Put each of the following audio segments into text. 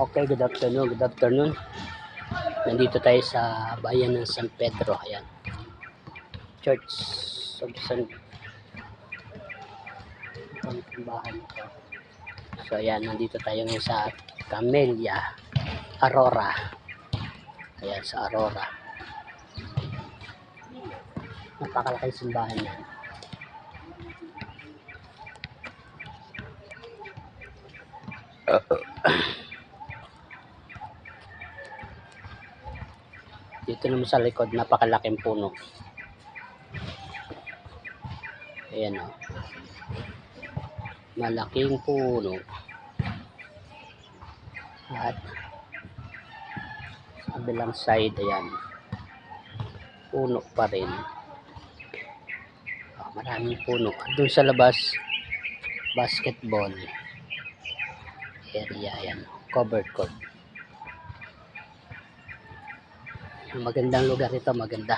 Okay, good afternoon, good afternoon. Nandito tayo sa bayan ng San Pedro. Ayan. Church of San Ang simbahan ito. So ayan, nandito tayo ngayon sa Camellia, Aurora. Ayan, sa Aurora. Napakalaking simbahan yan. Dito naman sa likod, napakalaking puno. Ayan o. Malaking puno. At sa kabilang side, ayan. Puno pa rin. Ah, maraming puno. At Doon sa labas, basketball area. Ayan. Covered court. Magandang lugar ito, maganda.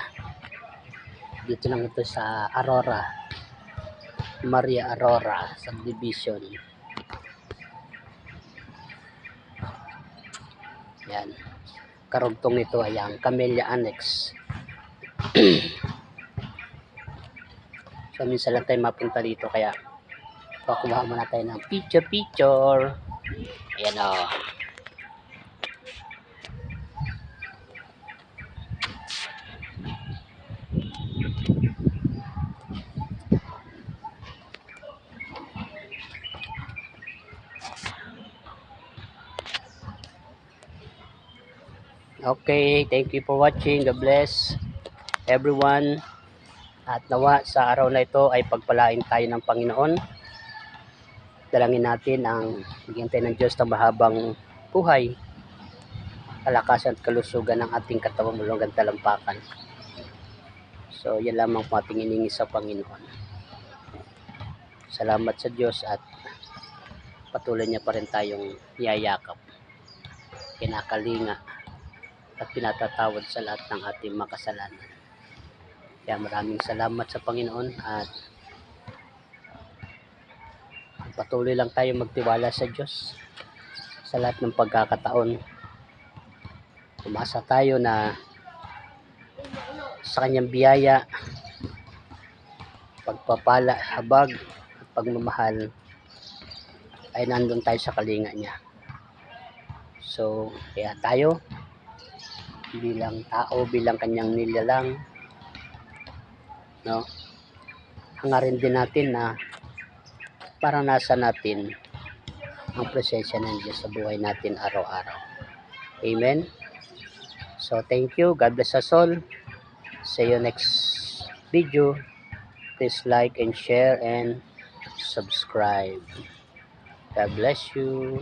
Dito lang ito sa Aurora. Maria Aurora subdivision. Yan. Karugtong nito ay ang Camellia Annex. so minsan lang tayo mapunta dito kaya pakuha muna tayo ng picture picture. Ayan o. Okay, thank you for watching. God bless everyone. At nawa sa araw na ito ay pagpalain tayo ng Panginoon. Dalangin natin ang bigyan tayo ng Diyos ng mahabang buhay, kalakasan at kalusugan ng ating katawan mula hanggang talampakan. So, yan lamang po ating iningi sa Panginoon. Salamat sa Diyos at patuloy niya pa rin tayong yayakap, kinakalinga, at pinatatawad sa lahat ng ating makasalanan. Kaya maraming salamat sa Panginoon at patuloy lang tayo magtiwala sa Diyos sa lahat ng pagkakataon. Umasa tayo na sa kanyang biyaya, pagpapala, habag, at pagmamahal ay nandun tayo sa kalinga niya. So, kaya tayo, bilang tao, bilang kanyang nilalang, no? Hangarin din natin na paranasan natin ang presensya ng Diyos sa buhay natin araw-araw. Amen? So, thank you. God bless us all. See you next video. Please like and share and subscribe. God bless you.